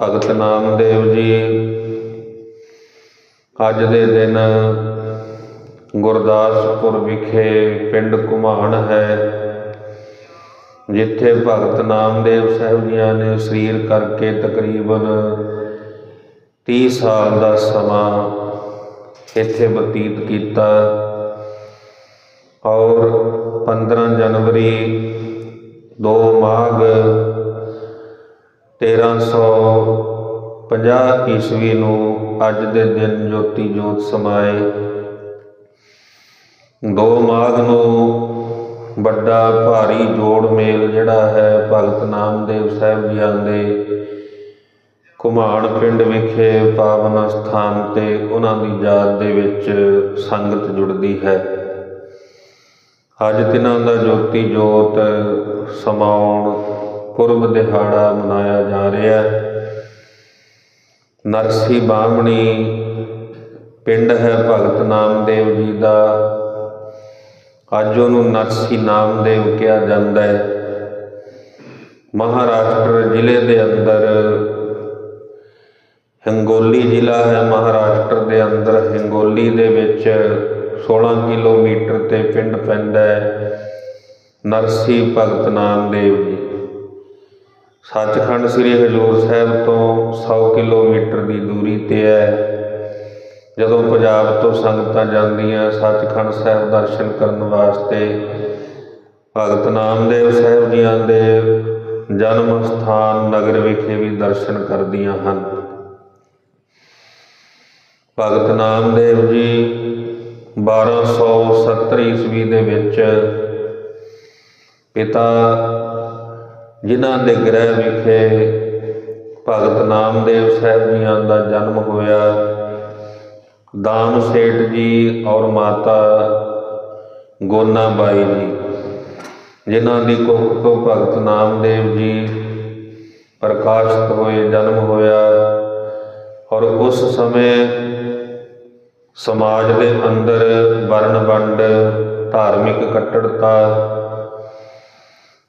ਭਗਤ ਨਾਮਦੇਵ ਜੀ, ਅੱਜ ਦੇ ਦਿਨ ਗੁਰਦਾਸਪੁਰ ਵਿਖੇ ਪਿੰਡ ਘੁਮਾਣ ਹੈ, ਜਿੱਥੇ ਭਗਤ ਨਾਮਦੇਵ ਸਾਹਿਬ ਜੀਆਂ ਨੇ ਸਰੀਰ ਕਰਕੇ ਤਕਰੀਬਨ 30 ਸਾਲ ਦਾ ਸਮਾਂ ਇੱਥੇ ਬਤੀਤ ਕੀਤਾ ਔਰ 15 ਜਨਵਰੀ 2 ਮਾਘ 1350 ਈਸਵੀ ਨੂੰ ਅੱਜ ਦੇ ਦਿਨ ਜੋਤੀ ਜੋਤ ਸਮਾਏ। 2 ਮਾਘ ਨੂੰ ਵੱਡਾ ਭਾਰੀ ਜੋੜ ਮੇਲ ਜਿਹੜਾ ਹੈ ਭਗਤ ਨਾਮਦੇਵ ਸਾਹਿਬ ਜੀਆਂ ਦੇ ਘੁਮਾਣ ਪਿੰਡ ਵਿਖੇ ਪਾਵਨ ਸਥਾਨ ਤੇ ਉਹਨਾਂ ਦੀ ਯਾਦ ਦੇ ਵਿੱਚ ਸੰਗਤ ਜੁੜਦੀ ਹੈ। ਅੱਜ ਤਿਨਾਂ ਦਾ ਜੋਤੀ ਜੋਤ ਸਮਾਉਣ ਪੁਰਬ ਦਿਹਾੜਾ ਮਨਾਇਆ ਜਾ ਰਿਹਾ ਹੈ। ਨਰਸੀ ਬਾਹਮਣੀ, ਪਿੰਡ ਹੈ ਭਗਤ ਨਾਮਦੇਵ ਜੀ ਦਾ। ਅੱਜ ਉਹਨੂੰ ਨਰਸੀ ਨਾਮਦੇਵ ਕਿਹਾ ਜਾਂਦਾ ਹੈ। ਮਹਾਰਾਸ਼ਟਰ ਜ਼ਿਲ੍ਹੇ ਦੇ ਅੰਦਰ ਹਿੰਗੋਲੀ ਜ਼ਿਲ੍ਹਾ ਹੈ। ਮਹਾਰਾਸ਼ਟਰ ਦੇ ਅੰਦਰ ਹਿੰਗੋਲੀ ਦੇ ਵਿੱਚ 16 ਕਿਲੋਮੀਟਰ ਤੇ ਪਿੰਡ ਪੈਂਦਾ ਹੈ। ਨਰਸੀ ਭਗਤ ਨਾਮਦੇਵ ਜੀ। ਸੱਚਖੰਡ ਸ੍ਰੀ ਹਜੂਰ ਸਾਹਿਬ ਤੋਂ 100 ਕਿਲੋਮੀਟਰ ਦੀ ਦੂਰੀ ਤੇ ਹੈ। ਜਦੋਂ ਪੰਜਾਬ ਤੋਂ ਸੰਗਤਾਂ ਜਾਂਦੀਆਂ ਸੱਚਖੰਡ ਸਾਹਿਬ ਦਰਸ਼ਨ ਕਰਨ ਵਾਸਤੇ ਭਗਤ ਨਾਮਦੇਵ ਸਾਹਿਬ ਜੀਆਂ ਦੇ ਜਨਮ ਸਥਾਨ ਨਗਰ ਵਿਖੇ ਵੀ ਦਰਸ਼ਨ ਕਰਦੀਆਂ ਹਨ। ਭਗਤ ਨਾਮਦੇਵ ਜੀ 1270 ਈਸਵੀ ਦੇ ਵਿੱਚ ਪਿਤਾ ਜਿਨ੍ਹਾਂ ਦੇ ਗ੍ਰਹਿ ਵਿਖੇ ਭਗਤ ਨਾਮਦੇਵ ਸਾਹਿਬ ਜੀਆਂ ਦਾ ਜਨਮ ਹੋਇਆ ਦਾਮ ਸੇਠ ਜੀ ਔਰ ਮਾਤਾ ਗੋਨਾ ਬਾਈ ਜੀ, ਜਿਨ੍ਹਾਂ ਦੀ ਕੁੱਖ ਤੋਂ ਭਗਤ ਨਾਮਦੇਵ ਜੀ ਪ੍ਰਕਾਸ਼ਿਤ ਹੋਏ, ਜਨਮ ਹੋਇਆ ਔਰ ਉਸ ਸਮੇਂ ਸਮਾਜ ਦੇ ਅੰਦਰ ਵਰਣ ਵੰਡ ਧਾਰਮਿਕ ਕੱਟੜਤਾ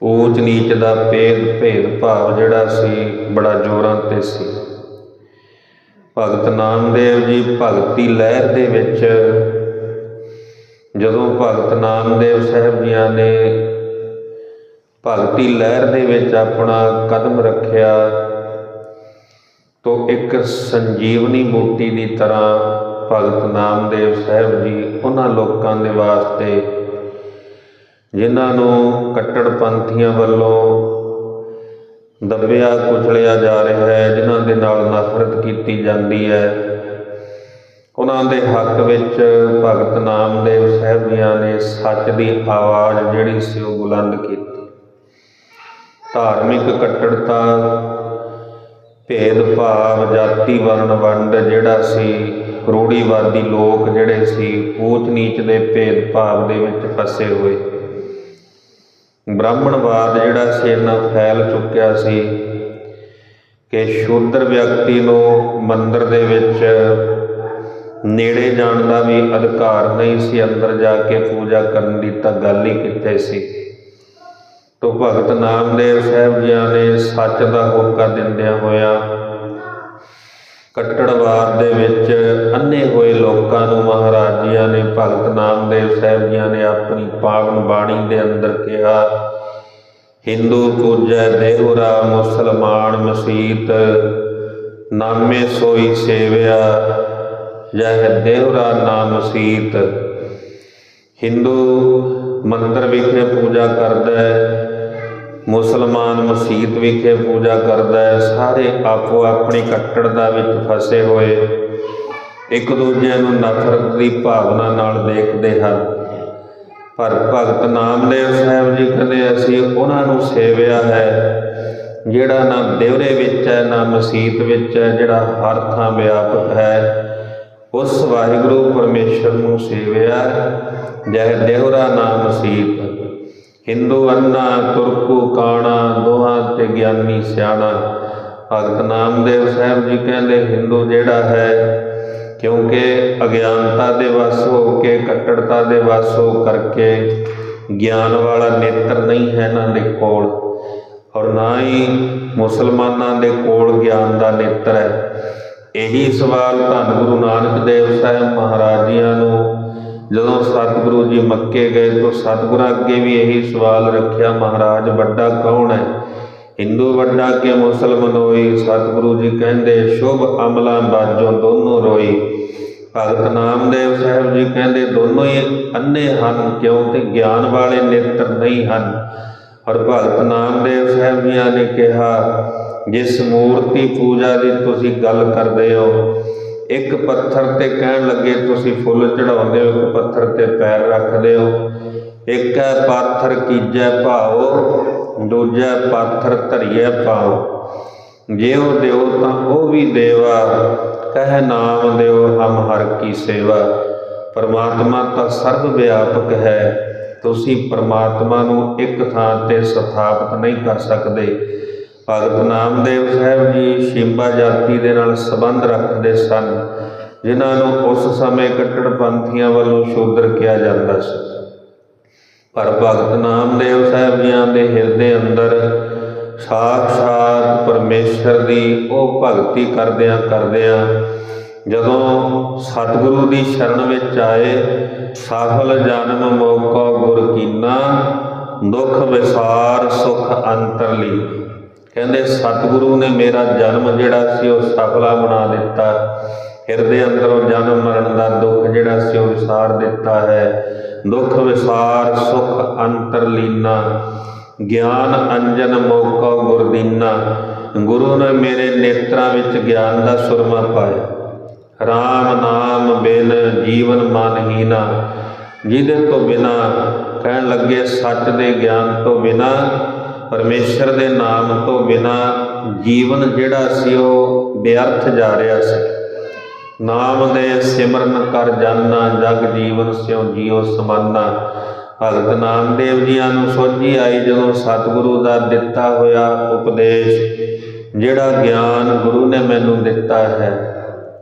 ਊਚ ਨੀਚ ਦਾ ਭੇਦ ਭੇਦ ਭਾਵ ਜਿਹੜਾ ਸੀ, ਬੜਾ ਜ਼ੋਰਾਂ ਤੇ ਸੀ। ਭਗਤ ਨਾਮਦੇਵ ਜੀ ਭਗਤੀ ਲਹਿਰ ਦੇ ਵਿੱਚ ਜਦੋਂ ਭਗਤ ਨਾਮਦੇਵ ਸਾਹਿਬ ਜੀਆਂ ਨੇ ਭਗਤੀ ਲਹਿਰ ਦੇ ਵਿੱਚ ਆਪਣਾ ਕਦਮ ਰੱਖਿਆ, ਤੋਂ ਇੱਕ ਸੰਜੀਵਨੀ ਬੂਟੀ ਦੀ ਤਰ੍ਹਾਂ ਭਗਤ ਨਾਮਦੇਵ ਸਾਹਿਬ ਜੀ ਉਹਨਾਂ ਲੋਕਾਂ ਦੇ ਵਾਸਤੇ ਜਿਨ੍ਹਾਂ ਨੂੰ ਕੱਟੜਪੰਥੀਆਂ ਵੱਲੋਂ ਦੱਬਿਆ ਕੁਚਲਿਆ ਜਾ ਰਿਹਾ ਹੈ, ਜਿਨ੍ਹਾਂ ਦੇ ਨਾਲ ਨਫ਼ਰਤ ਕੀਤੀ ਜਾਂਦੀ ਹੈ। ਉਹਨਾਂ ਦੇ ਹੱਕ ਵਿੱਚ ਭਗਤ ਨਾਮਦੇਵ ਸਾਹਿਬ ਜੀਆਂ ਨੇ ਸੱਚ ਦੀ ਆਵਾਜ਼ ਜਿਹੜੀ ਸੀ ਉਹ ਬੁਲੰਦ ਕੀਤੀ। ਧਾਰਮਿਕ ਕੱਟੜਤਾ ਭੇਦ ਭਾਵ ਜਾਤੀ ਵਰਣ ਵੰਡ ਜਿਹੜਾ ਸੀ ਰੂੜੀਵਾਦੀ ਲੋਕ ਜਿਹੜੇ ਸੀ ਊਚ ਨੀਚ ਦੇ ਭੇਦ ਭਾਵ ਦੇ ਵਿੱਚ ਫਸੇ ਹੋਏ। ਬ੍ਰਾਹਮਣਵਾਦ ਜਿਹੜਾ ਸੀ ਇੰਨਾ ਫੈਲ ਚੁੱਕਿਆ ਸੀ ਕਿ ਸ਼ੂਦਰ ਵਿਅਕਤੀ ਨੂੰ ਮੰਦਰ ਦੇ ਵਿੱਚ ਨੇੜੇ ਜਾਣ ਦਾ ਵੀ ਅਧਿਕਾਰ ਨਹੀਂ ਸੀ, ਅੰਦਰ ਜਾ ਕੇ ਪੂਜਾ ਕਰਨ ਦੀ ਤਾਂ ਗੱਲ ਹੀ ਕਿੱਥੇ ਸੀ? ਤੋ ਭਗਤ ਨਾਮਦੇਵ ਸਾਹਿਬ ਜੀਆਂ ਨੇ ਸੱਚ ਦਾ ਹੋਕਾ ਦਿੰਦਿਆਂ ਹੋਇਆ ਕੱਟੜਵਾਦ ਦੇ ਵਿੱਚ ਅੰਨੇ ਹੋਏ ਲੋਕਾਂ ਨੂੰ ਮਹਾਰਾਜ ਜੀਆਂ ਨੇ ਭਗਤ ਨਾਮਦੇਵ ਸਾਹਿਬ ਜੀਆਂ ਨੇ ਆਪਣੀ ਪਾਵਨ ਬਾਣੀ ਦੇ ਅੰਦਰ ਕਿਹਾ, ਹਿੰਦੂ ਪੂਜੈ ਦੇਹੁਰਾ ਮੁਸਲਮਾਨ ਮਸੀਤ, ਨਾਮੇ ਸੋਈ ਸੇਵਿਆ, ਜਹ ਦੇਹੁਰਾ ਨਾਮ ਮਸੀਤ ਹਿੰਦੂ ਮੰਦਰ ਵਿਖੇ ਪੂਜਾ ਕਰਦਾ ਹੈ। ਮੁਸਲਮਾਨ ਮਸਜਿਦ ਵਿਖੇ ਪੂਜਾ ਕਰਦਾ ਹੈ, ਸਾਰੇ ਆਪੋ ਆਪਣੀ ਕੱਟੜਤਾ ਵਿੱਚ ਫਸੇ ਹੋਏ। ਇੱਕ ਦੂਜੇ ਨੂੰ ਨਫ਼ਰਤ ਦੀ ਭਾਵਨਾ ਨਾਲ ਦੇਖਦੇ ਹਨ। ਪਰ ਭਗਤ ਨਾਮਦੇਵ ਸਾਹਿਬ ਜੀ ਕਹਿੰਦੇ, ਅਸੀਂ ਉਹਨਾਂ ਨੂੰ ਸੇਵਿਆ ਹੈ, ਜਿਹੜਾ ਨਾ ਦੇਵਰੇ ਵਿੱਚ ਹੈ, ਨਾ ਮਸਜਿਦ ਵਿੱਚ ਹੈ, ਜਿਹੜਾ ਹਰ ਥਾਂ ਵਿਆਪਕ ਹੈ। ਉਸ ਵਾਹਿਗੁਰੂ ਪਰਮੇਸ਼ਰ ਨੂੰ ਸੇਵਿਆ ਜਹ ਦੇਵਰਾ ਨਾਮ ਮਸੀਤ। ਹਿੰਦੂ ਅੰਨਾ, ਤੁਰਕੂ ਕਾਣਾ, ਦੋਹਾਂ ਤੇ ਗਿਆਨੀ ਸਿਆਣਾ। ਭਗਤ ਨਾਮਦੇਵ ਸਾਹਿਬ ਜੀ ਕਹਿੰਦੇ, ਹਿੰਦੂ ਜਿਹੜਾ ਹੈ, ਕਿਉਂਕਿ ਅਗਿਆਨਤਾ ਦੇ ਵਸ ਹੋ ਕੇ, ਕੱਟੜਤਾ ਦੇ ਵਸ ਹੋ ਕਰਕੇ ਗਿਆਨ ਵਾਲਾ ਨੇਤਰ ਨਹੀਂ ਹੈ ਇਹਨਾਂ ਦੇ ਕੋਲ। ਔਰ ਨਾ ਹੀ ਮੁਸਲਮਾਨਾਂ ਦੇ ਕੋਲ ਗਿਆਨ ਦਾ ਨੇਤਰ ਹੈ। ਇਹੀ ਸਵਾਲ ਧੰਨ ਗੁਰੂ ਨਾਨਕ ਦੇਵ ਸਾਹਿਬ ਮਹਾਰਾਜ ਜੀਆਂ ਨੂੰ ਜਦੋਂ ਸਤਿਗੁਰੂ ਜੀ ਮੱਕੇ ਗਏ ਤਾਂ ਸਤਿਗੁਰਾਂ ਅੱਗੇ ਵੀ ਇਹੀ ਸਵਾਲ ਰੱਖਿਆ, ਮਹਾਰਾਜ, ਵੱਡਾ ਕੌਣ ਹੈ? ਹਿੰਦੂ ਵੱਡਾ ਕਿ ਮੁਸਲਮਾਨ ਹੋਈ ਸਤਿਗੁਰੂ ਜੀ ਕਹਿੰਦੇ, ਸ਼ੁਭ ਅਮਲਾਂ ਬਾਝੋਂ ਦੋਨੋਂ ਰੋਈ। ਭਗਤ ਨਾਮਦੇਵ ਸਾਹਿਬ ਜੀ ਕਹਿੰਦੇ, ਦੋਨੋਂ ਹੀ ਅੰਨੇ ਹਨ, ਕਿਉਂ ਤੇ ਗਿਆਨ ਵਾਲੇ ਨੇਤਰ ਨਹੀਂ ਹਨ? ਔਰ ਭਗਤ ਨਾਮਦੇਵ ਸਾਹਿਬ ਜੀਆਂ ਨੇ ਕਿਹਾ, ਜਿਸ ਮੂਰਤੀ ਪੂਜਾ ਦੀ ਤੁਸੀਂ ਗੱਲ ਕਰਦੇ ਹੋ ਇੱਕ ਪੱਥਰ ਤੇ ਕਹਿਣ ਲੱਗੇ, ਤੁਸੀਂ ਫੁੱਲ ਚੜਾਉਂਦੇ ਹੋ, ਇੱਕ ਪੱਥਰ ਤੇ ਪੈਰ ਰੱਖਦੇ ਹੋ। ਇੱਕ ਹੈ ਪਾਥਰ ਕੀਜੈ ਭਾਓ, ਦੂਜਾ ਪਾਥਰ ਧਰੀਐ ਪਾਓ ਜੇ ਉਹ ਦਿਓ ਤਾਂ ਉਹ ਵੀ ਦੇਵਾ, ਕਹਿ ਨਾਮ ਦਿਓ ਹਮ ਹਰ ਕੀ ਸੇਵਾ। ਪਰਮਾਤਮਾ ਤਾਂ ਸਰਵ ਵਿਆਪਕ ਹੈ, ਤੁਸੀਂ ਪਰਮਾਤਮਾ ਨੂੰ ਇੱਕ ਥਾਂ ਤੇ ਸਥਾਪਿਤ ਨਹੀਂ ਕਰ ਸਕਦੇ। ਭਗਤ ਨਾਮਦੇਵ ਸਾਹਿਬ ਜੀ ਸ਼ਿੰਬਾ ਜਾਤੀ ਦੇ ਨਾਲ ਸੰਬੰਧ ਰੱਖਦੇ ਸਨ, ਜਿਨ੍ਹਾਂ ਨੂੰ ਉਸ ਸਮੇਂ ਕੱਟੜਪੰਥੀਆਂ ਵੱਲੋਂ ਸ਼ੂਦਰ ਕਿਹਾ ਜਾਂਦਾ ਸੀ। ਪਰ ਭਗਤ ਨਾਮਦੇਵ ਸਾਹਿਬ ਜੀਆਂ ਦੇ ਹਿਰਦੇ ਅੰਦਰ ਸਾਖਸ਼ਾਤ ਪਰਮੇਸ਼ਰ ਦੀ ਉਹ ਭਗਤੀ ਕਰਦਿਆਂ ਕਰਦਿਆਂ ਜਦੋਂ ਸਤਿਗੁਰੂ ਦੀ ਸ਼ਰਨ ਵਿੱਚ ਆਏ, ਸਫਲ ਜਨਮ ਮੋਕਾ ਗੁਰ ਕੀਨਾ, ਦੁਖ ਵਿਸਾਰ ਸੁਖ ਅੰਤਰਲੀ ਕਹਿੰਦੇ, ਸਤਿਗੁਰੂ ਨੇ ਮੇਰਾ ਜਨਮ ਜਿਹੜਾ ਸੀ, ਉਹ ਸਫਲਾ ਬਣਾ ਦਿੱਤਾ। ਹਿਰਦੇ ਅੰਦਰੋਂ ਜਨਮ ਮਰਨ ਦਾ ਦੁੱਖ ਜਿਹੜਾ ਸੀ, ਉਹ ਵਿਸਾਰ ਦਿੱਤਾ ਹੈ। ਦੁੱਖ ਵਿਸਾਰ, ਸੁਖ ਅੰਤਰਲੀਨਾ ਗਿਆਨ ਅੰਜਨ ਮੋਕਾ ਗੁਰਦੀਨਾ। ਗੁਰੂ ਨੇ ਮੇਰੇ ਨੇਤਰਾਂ ਵਿੱਚ ਗਿਆਨ ਦਾ ਸੁਰਮਾ ਪਾਇਆ। RAM ਨਾਮ ਬਿਨ ਜੀਵਨ ਮਨਹੀਨਾ। ਜਿਹਦੇ ਤੋਂ ਬਿਨਾ ਕਹਿਣ ਲੱਗੇ, ਸੱਚ ਦੇ ਗਿਆਨ ਤੋਂ ਬਿਨਾ ਪਰਮੇਸ਼ਰ ਦੇ ਨਾਮ ਤੋਂ ਬਿਨਾ ਜੀਵਨ ਜਿਹੜਾ ਸੀ ਉਹ ਬੇਅਰਥ ਜਾ ਰਿਹਾ ਸੀ। ਨਾਮ ਦੇ ਸਿਮਰਨ ਕਰ ਜਾਨਾ, ਜਗ ਜੀਵਨ ਸਿਉ ਜੀਉ ਸਮਾਨਾ। ਭਗਤ ਨਾਮਦੇਵ ਜੀਆਂ ਨੂੰ ਸੋਝੀ ਆਈ ਜਦੋਂ ਸਤਿਗੁਰੂ ਦਾ ਦਿੱਤਾ ਹੋਇਆ ਉਪਦੇਸ਼, ਜਿਹੜਾ ਗਿਆਨ ਗੁਰੂ ਨੇ ਮੈਨੂੰ ਦਿੱਤਾ ਹੈ।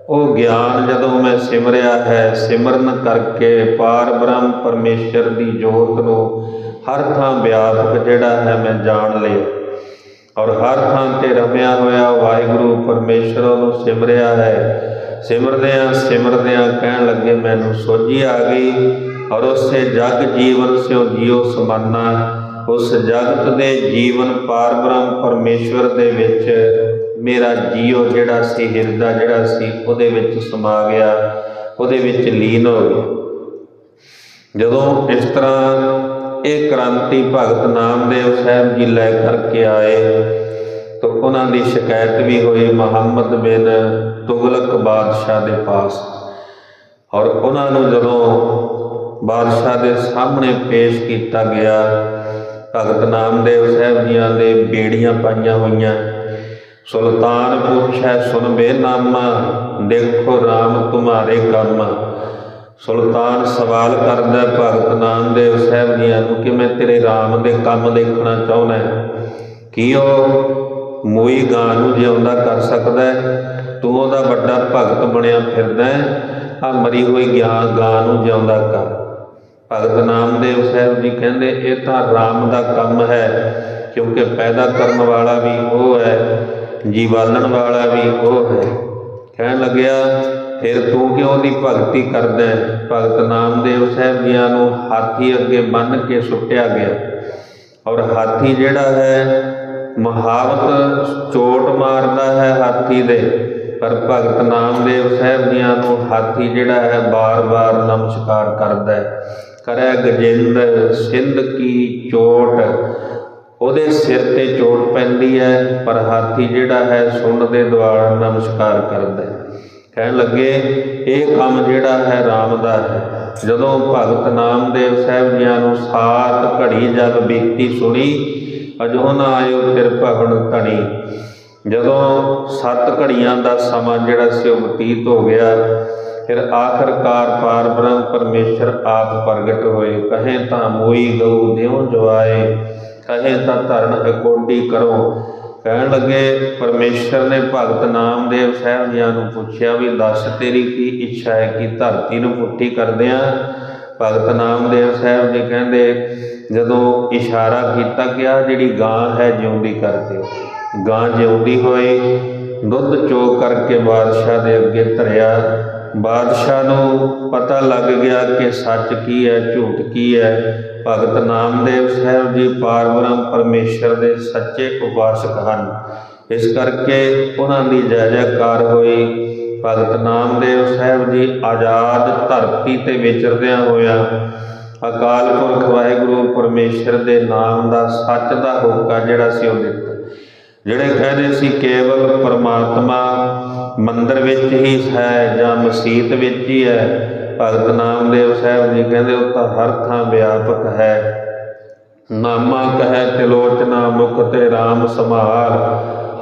ਉਹ ਗਿਆਨ ਜਦੋਂ ਮੈਂ ਸਿਮਰਿਆ ਹੈ, ਸਿਮਰਨ ਕਰਕੇ ਪਾਰ ਬ੍ਰਹਮ ਪਰਮੇਸ਼ਰ ਦੀ ਜੋਤ ਨੂੰ ਹਰ ਥਾਂ ਵਿਆਪਕ ਜਿਹੜਾ ਹੈ ਮੈਂ ਜਾਣ ਲਿਆ। ਔਰ ਹਰ ਥਾਂ ਤੇ ਰਮਿਆ ਹੋਇਆ ਵਾਹਿਗੁਰੂ ਪਰਮੇਸ਼ਰ ਨੂੰ ਸਿਮਰਿਆ ਹੈ। ਸਿਮਰਦਿਆਂ ਸਿਮਰਦਿਆਂ ਕਹਿਣ ਲੱਗੇ, ਮੈਨੂੰ ਸੋਝੀ ਆ ਗਈ ਔਰ ਉਸੇ ਜਗ ਜੀਵਨ ਸਿਓ ਜਿਉ ਸਮਾਨਾ। ਉਸ ਜਗਤ ਦੇ ਜੀਵਨ ਪਾਰ ਬ੍ਰਹਮ ਪਰਮੇਸ਼ਵਰ ਦੇ ਵਿੱਚ ਮੇਰਾ ਜੀਉ ਜਿਹੜਾ ਸੀ, ਹਿਰਦਾ ਜਿਹੜਾ ਸੀ, ਉਹਦੇ ਵਿੱਚ ਸਮਾ ਗਿਆ, ਉਹਦੇ ਵਿੱਚ ਲੀਨ ਹੋ ਗਿਆ। ਜਦੋਂ ਇਸ ਤਰ੍ਹਾਂ ਇਹ ਕ੍ਰਾਂਤੀ ਭਗਤ ਨਾਮਦੇਵ ਸਾਹਿਬ ਜੀ ਲੈ ਕਰਕੇ ਆਏ। ਤਾਂ ਉਹਨਾਂ ਦੀ ਸ਼ਿਕਾਇਤ ਵੀ ਹੋਈ ਮੁਹੰਮਦ ਬਿਨ ਤੁਗਲਕ ਬਾਦਸ਼ਾਹ ਦੇ ਪਾਸ। ਔਰ ਉਹਨਾਂ ਨੂੰ ਜਦੋਂ ਬਾਦਸ਼ਾਹ ਦੇ ਸਾਹਮਣੇ ਪੇਸ਼ ਕੀਤਾ ਗਿਆ, ਭਗਤ ਨਾਮਦੇਵ ਸਾਹਿਬ ਜੀਆਂ ਦੇ ਬੇੜੀਆਂ ਪਾਈਆਂ ਹੋਈਆਂ। ਸੁਲਤਾਨ ਪੁੱਛੈ ਸੁਨ ਬੇ ਨਾਮਾ, ਦੇਖੋ RAM ਤੁਮਾਰੇ ਕਰਮ ਸੁਲਤਾਨ ਸਵਾਲ ਕਰਦਾ, ਭਗਤ ਨਾਮਦੇਵ ਸਾਹਿਬ ਜੀਆਂ ਨੂੰ ਕਿ ਮੈਂ ਤੇਰੇ RAM ਦੇ ਕੰਮ ਦੇਖਣਾ ਚਾਹੁੰਦਾ ਕੀ ਉਹ ਮੋਈ ਗਾਂ ਨੂੰ ਜਿਉਂਦਾ ਕਰ ਸਕਦਾ ਤੂੰ ਉਹਦਾ ਵੱਡਾ ਭਗਤ ਬਣਿਆ ਫਿਰਦਾ ਆ ਮਰੀ ਹੋਈ ਗਿਆ ਗਾਂ ਨੂੰ ਜਿਉਂਦਾ ਕਰ। ਭਗਤ ਨਾਮਦੇਵ ਸਾਹਿਬ ਜੀ ਕਹਿੰਦੇ, ਇਹ ਤਾਂ RAM ਦਾ ਕੰਮ ਹੈ, ਕਿਉਂਕਿ ਪੈਦਾ ਕਰਨ ਵਾਲਾ ਵੀ ਉਹ ਹੈ ਜੀਵਾਲਣ ਵਾਲਾ ਵੀ ਉਹ ਹੈ। ਕਹਿਣ ਲੱਗਿਆ ਫਿਰ ਤੂੰ ਕਿਉਂ ਦੀ ਭਗਤੀ ਕਰਦਾ ਭਗਤ ਨਾਮਦੇਵ ਸਾਹਿਬ ਜੀਆਂ ਨੂੰ ਹਾਥੀ ਅੱਗੇ ਬੰਨ੍ਹ ਕੇ ਸੁੱਟਿਆ ਗਿਆ। ਔਰ ਹਾਥੀ ਜਿਹੜਾ ਹੈ, ਮਹਾਵਤ ਚੋਟ ਮਾਰਦਾ ਹੈ ਹਾਥੀ ਦੇ। ਪਰ ਭਗਤ ਨਾਮਦੇਵ ਸਾਹਿਬ ਜੀਆਂ ਨੂੰ ਹਾਥੀ ਜਿਹੜਾ ਹੈ, ਬਾਰ-ਬਾਰ ਨਮਸਕਾਰ ਕਰਦਾ ਹੈ। ਕਰੈ ਗਜਿੰਦ, ਸਿੰਧ ਕੀ ਚੋਟ। ਉਹਦੇ ਸਿਰ ਤੇ ਚੋਟ ਪੈਂਦੀ ਹੈ, ਪਰ ਹਾਥੀ ਜਿਹੜਾ ਹੈ, ਸੁੰਡ ਦੇ ਦੁਆਰ ਨਮਸਕਾਰ ਕਰਦਾ ਹੈ। ਕਹਿਣ ਲੱਗੇ, ਇਹ ਕੰਮ ਜਿਹੜਾ ਹੈ RAM ਦਾ ਹੈ। ਜਦੋਂ ਭਗਤ ਨਾਮਦੇਵ ਸਾਹਿਬ ਜੀਆਂ ਨੂੰ ਸਾਤ ਘੜੀ ਜਦ ਬੀਤੀ ਸੁਣੀ, ਅਜੋ ਨਾ ਆਇਓ ਤਿਰ ਭਵਨ ਧਣੀ। ਜਦੋਂ ਸੱਤ ਘੜੀਆਂ ਦਾ ਸਮਾਂ ਜਿਹੜਾ ਸੀ ਉਹ ਬਤੀਤ ਹੋ ਗਿਆ, ਫਿਰ ਆਖਰਕਾਰ ਪਾਰ ਬ੍ਰਹਮ ਪਰਮੇਸ਼ਰ ਆਪ ਪ੍ਰਗਟ ਹੋਏ। ਕਹੇ ਤਾਂ ਮੋਈ ਗਊ ਦਿਉ ਜਵਾਏ, ਕਹੇ ਤਾਂ ਧਰਨ ਅਕੋਡੀ ਕਰੋ। ਕਹਿਣ ਲੱਗੇ, ਪਰਮੇਸ਼ਰ ਨੇ ਭਗਤ ਨਾਮਦੇਵ ਸਾਹਿਬ ਜੀਆਂ ਨੂੰ ਪੁੱਛਿਆ ਵੀ, ਦੱਸ ਤੇਰੀ ਕੀ ਇੱਛਾ ਹੈ ਕਿ ਧਰਤੀ ਨੂੰ ਪੁੱਠੀ ਕਰਦਿਆਂ ਭਗਤ ਨਾਮਦੇਵ ਸਾਹਿਬ ਜੀ ਕਹਿੰਦੇ, ਜਦੋਂ ਇਸ਼ਾਰਾ ਕੀਤਾ ਕਿ ਆਹ ਜਿਹੜੀ ਗਾਂ ਹੈ ਜਿਉਂਦੀ ਕਰ ਦਿਓ। ਗਾਂ ਜਿਉਂਦੀ ਹੋਈ, ਦੁੱਧ ਚੋ ਕਰਕੇ ਬਾਦਸ਼ਾਹ ਦੇ ਅੱਗੇ ਧਰਿਆ। ਬਾਦਸ਼ਾਹ ਨੂੰ ਪਤਾ ਲੱਗ ਗਿਆ ਕਿ ਸੱਚ ਕੀ ਹੈ, ਝੂਠ ਕੀ ਹੈ। ਭਗਤ ਨਾਮਦੇਵ ਸਾਹਿਬ ਜੀ ਪਾਰਬ੍ਰਹਮ ਪਰਮੇਸ਼ਰ ਦੇ ਸੱਚੇ ਉਪਾਸਕ ਹਨ। ਇਸ ਕਰਕੇ ਉਹਨਾਂ ਦੀ ਜੈ ਜੈਕਾਰ ਹੋਈ। ਭਗਤ ਨਾਮਦੇਵ ਸਾਹਿਬ ਜੀ ਆਜ਼ਾਦ ਧਰਤੀ ਤੇ ਵਿਚਰਦਿਆਂ ਹੋਇਆ ਅਕਾਲ ਪੁਰਖ ਵਾਹਿਗੁਰੂ ਪਰਮੇਸ਼ਰ ਦੇ ਨਾਮ ਦਾ ਸੱਚ ਦਾ ਹੋਕਾ ਜਿਹੜਾ ਸੀ ਉਹ ਦਿੱਤਾ। ਜਿਹੜੇ ਕਹਿੰਦੇ ਸੀ ਕੇਵਲ ਪਰਮਾਤਮਾ ਮੰਦਰ ਵਿੱਚ ਹੀ ਹੈ ਜਾਂ ਮਸਜਿਦ ਵਿੱਚ ਹੀ ਹੈ ਭਗਤ ਨਾਮਦੇਵ ਸਾਹਿਬ ਜੀ ਕਹਿੰਦੇ ਉਹ ਤਾਂ ਹਰ ਥਾਂ ਵਿਆਪਕ ਹੈ। ਨਾਮਾ ਕਹੈ ਤਿਲੋਚਨਾ ਮੁਖ ਤੇ RAM ਸਮਾਰ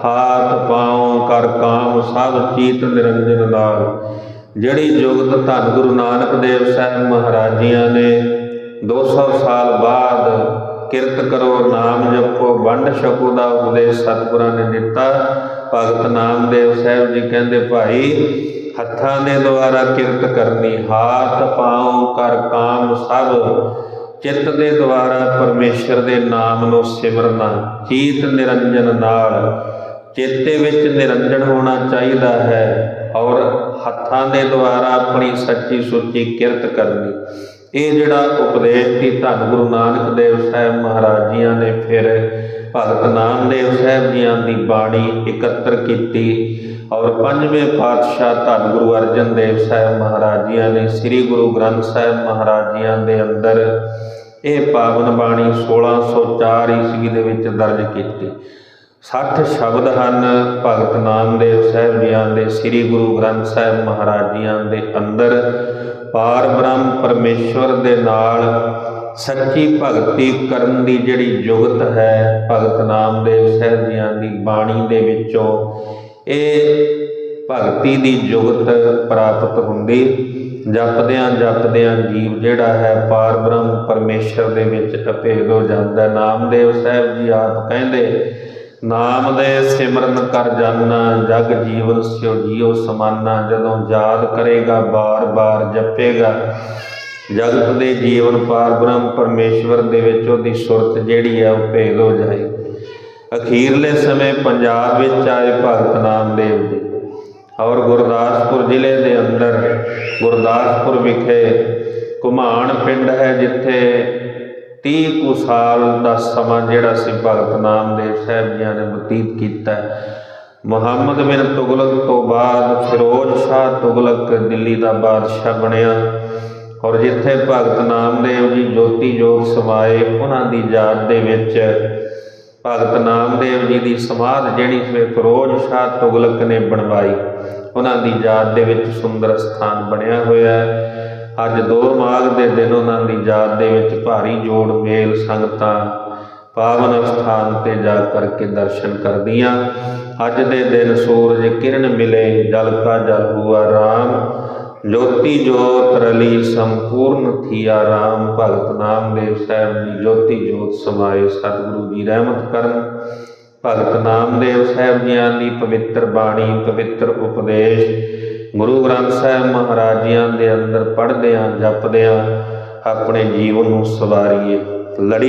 ਹਾਥ ਪਾਉ ਕਰ ਕਾਮ, ਸਭ ਚੀਤ ਨਿਰੰਜਨ ਨਾਲ ਜਿਹੜੀ ਜੁਗਤ ਧੰਨ ਗੁਰੂ ਨਾਨਕ ਦੇਵ ਸਾਹਿਬ ਮਹਾਰਾਜੀਆਂ ਨੇ 200 ਸਾਲ ਬਾਅਦ ਕਿਰਤ ਕਰੋ, ਨਾਮ ਜਪੋ, ਵੰਡ ਛਕੋ ਦਾ ਉਪਦੇਸ਼ ਸਤਿਗੁਰਾਂ ਨੇ ਦਿੱਤਾ। ਭਗਤ ਨਾਮਦੇਵ ਸਾਹਿਬ ਜੀ ਕਹਿੰਦੇ, ਭਾਈ ਹੱਥਾਂ ਦੇ ਦੁਆਰਾ ਕਿਰਤ ਕਰਨੀ, ਹਾਥ ਪਾਉ ਕਰ ਕਾਮ ਸਭ, ਚਿੱਤ ਦੇ ਦੁਆਰਾ ਪਰਮੇਸ਼ਰ ਦੇ ਨਾਮ ਨੂੰ ਸਿਮਰਨਾ ਚੀਤ ਨਿਰੰਜਨ ਨਾਲ। ਚੇਤੇ ਵਿੱਚ ਨਿਰੰਜਨ ਹੋਣਾ ਚਾਹੀਦਾ ਹੈ ਔਰ ਹੱਥਾਂ ਦੇ ਦੁਆਰਾ ਆਪਣੀ ਸੱਚੀ ਸੁੱਚੀ ਕਿਰਤ ਕਰਨੀ। ਇਹ ਜਿਹੜਾ ਉਪਦੇਸ਼ ਸੀ ਧੰਨ ਗੁਰੂ ਨਾਨਕ ਦੇਵ ਸਾਹਿਬ ਮਹਾਰਾਜ ਜੀਆਂ ਨੇ ਫਿਰ ਭਗਤ ਨਾਮਦੇਵ ਸਾਹਿਬ ਜੀਆਂ ਦੀ ਬਾਣੀ ਇਕੱਤਰ ਕੀਤੀ। ਔਰ ਪੰਜਵੇਂ ਪਾਤਸ਼ਾਹ ਧੰਨ ਗੁਰੂ ਅਰਜਨ ਦੇਵ ਸਾਹਿਬ ਮਹਾਰਾਜ ਜੀਆਂ ਨੇ, ਸ੍ਰੀ ਗੁਰੂ ਗ੍ਰੰਥ ਸਾਹਿਬ ਮਹਾਰਾਜ ਜੀਆਂ ਦੇ ਅੰਦਰ ਇਹ ਪਾਵਨ ਬਾਣੀ 1604 ਈਸਵੀ ਦੇ ਵਿੱਚ ਦਰਜ ਕੀਤੀ। 60 ਸ਼ਬਦ ਹਨ ਭਗਤ ਨਾਮਦੇਵ ਸਾਹਿਬ ਜੀਆਂ ਦੇ, ਸ੍ਰੀ ਗੁਰੂ ਗ੍ਰੰਥ ਸਾਹਿਬ ਮਹਾਰਾਜ ਜੀਆਂ ਦੇ ਅੰਦਰ। ਪਾਰ ਬ੍ਰਹਮ ਪਰਮੇਸ਼ਵਰ ਦੇ ਨਾਲ ਸੱਚੀ ਭਗਤੀ ਕਰਨ ਦੀ ਜਿਹੜੀ ਜੁਗਤ ਹੈ, ਭਗਤ ਨਾਮਦੇਵ ਸਾਹਿਬ ਜੀਆਂ ਦੀ ਬਾਣੀ ਦੇ ਵਿੱਚੋਂ ਇਹ ਭਗਤੀ ਦੀ ਜੁਗਤ ਪ੍ਰਾਪਤ ਹੁੰਦੀ। ਜਪਦਿਆਂ ਜਪਦਿਆਂ ਜੀਵ ਜਿਹੜਾ ਹੈ ਪਾਰ ਬ੍ਰਹਮ ਪਰਮੇਸ਼ਰ ਦੇ ਵਿੱਚ ਅਭੇਦ ਹੋ ਜਾਂਦਾ ਨਾਮਦੇਵ ਸਾਹਿਬ ਜੀ ਆਪ ਕਹਿੰਦੇ, ਨਾਮ ਦੇ ਸਿਮਰਨ ਕਰ ਜਾਨਾ, ਜਗ ਜੀਵਨ ਸਿਓ ਜੀਉ ਸਮਾਨਾ। ਜਦੋਂ ਯਾਦ ਕਰੇਗਾ, ਬਾਰ-ਬਾਰ ਜਪੇਗਾ, ਜਗਤ ਦੇ ਜੀਵਨ ਪਾਰ ਬ੍ਰਹਮ ਪਰਮੇਸ਼ਵਰ ਦੇ ਵਿੱਚ ਉਹਦੀ ਸੁਰਤ ਜਿਹੜੀ ਹੈ ਉਹ ਭੇਦ ਹੋ ਜਾਏ ਅਖੀਰਲੇ ਸਮੇਂ ਪੰਜਾਬ ਵਿੱਚ ਆਏ ਭਗਤ ਨਾਮਦੇਵ ਜੀ। ਔਰ ਗੁਰਦਾਸਪੁਰ ਜ਼ਿਲ੍ਹੇ ਦੇ ਅੰਦਰ ਗੁਰਦਾਸਪੁਰ ਵਿਖੇ ਘੁਮਾਣ ਪਿੰਡ ਹੈ ਜਿੱਥੇ 30 ਕੁ ਸਾਲ ਦਾ ਸਮਾਂ ਜਿਹੜਾ ਸੀ ਭਗਤ ਨਾਮਦੇਵ ਸਾਹਿਬ ਜੀਆਂ ਨੇ ਬਤੀਤ ਕੀਤਾ ਮੁਹੰਮਦ ਬਿਨ ਤੁਗਲਕ ਤੋਂ ਬਾਅਦ ਫਿਰੋਜ਼ ਸ਼ਾਹ ਤੁਗਲਕ ਦਿੱਲੀ ਦਾ ਬਾਦਸ਼ਾਹ ਬਣਿਆ। ਔਰ ਜਿੱਥੇ ਭਗਤ ਨਾਮਦੇਵ ਜੀ ਜੋਤੀ ਜੋਤ ਸਮਾਏ, ਉਹਨਾਂ ਦੀ ਯਾਦ ਦੇ ਵਿੱਚ ਭਗਤ ਨਾਮਦੇਵ ਜੀ ਦੀ ਸਮਾਧ ਜਿਹੜੀ ਸਵੇ ਫਿਰੋਜ਼ ਸ਼ਾਹ ਤੁਗਲਕ ਨੇ ਬਣਵਾਈ, ਉਹਨਾਂ ਦੀ ਯਾਦ ਦੇ ਵਿੱਚ ਸੁੰਦਰ ਸਥਾਨ ਬਣਿਆ ਹੋਇਆ ਹੈ। ਅੱਜ ਦੋ ਮਾਘ ਦੇ ਦਿਨ ਉਹਨਾਂ ਦੀ ਯਾਦ ਦੇ ਵਿੱਚ ਭਾਰੀ ਜੋੜ ਮੇਲ ਸੰਗਤਾਂ ਪਾਵਨ ਸਥਾਨ ਤੇ ਜਾ ਕਰਕੇ ਦਰਸ਼ਨ ਕਰਦੀਆਂ। ਅੱਜ ਦੇ ਦਿਨ ਸੂਰਜ ਕਿਰਨ ਮਿਲੇ, ਜਲ ਕਾ ਜਲ ਹੁਆ ਰਾਮ ਜੋਤੀ ਜੋਤ ਰਲੀ ਸੰਪੂਰਨ ਥੀਆ ਰਾਮ ਭਗਤ ਨਾਮਦੇਵ ਸਾਹਿਬ ਦੀ ਜੋਤੀ ਜੋਤ ਸਮਾਏ ਸਤਿਗੁਰੂ ਜੀ ਰਹਿਮਤ ਕਰਨ। ਭਗਤ ਨਾਮਦੇਵ ਸਾਹਿਬ ਜੀਆਂ ਦੀ ਪਵਿੱਤਰ ਬਾਣੀ, ਪਵਿੱਤਰ ਉਪਦੇਸ਼, ਗੁਰੂ ਗ੍ਰੰਥ ਸਾਹਿਬ ਮਹਾਰਾਜਿਆਂ ਦੇ ਅੰਦਰ ਪੜ੍ਹਦਿਆਂ, ਜਪਦਿਆਂ, ਆਪਣੇ ਜੀਵਨ ਨੂੰ ਸਵਾਰੀਏ। ਲੜੀ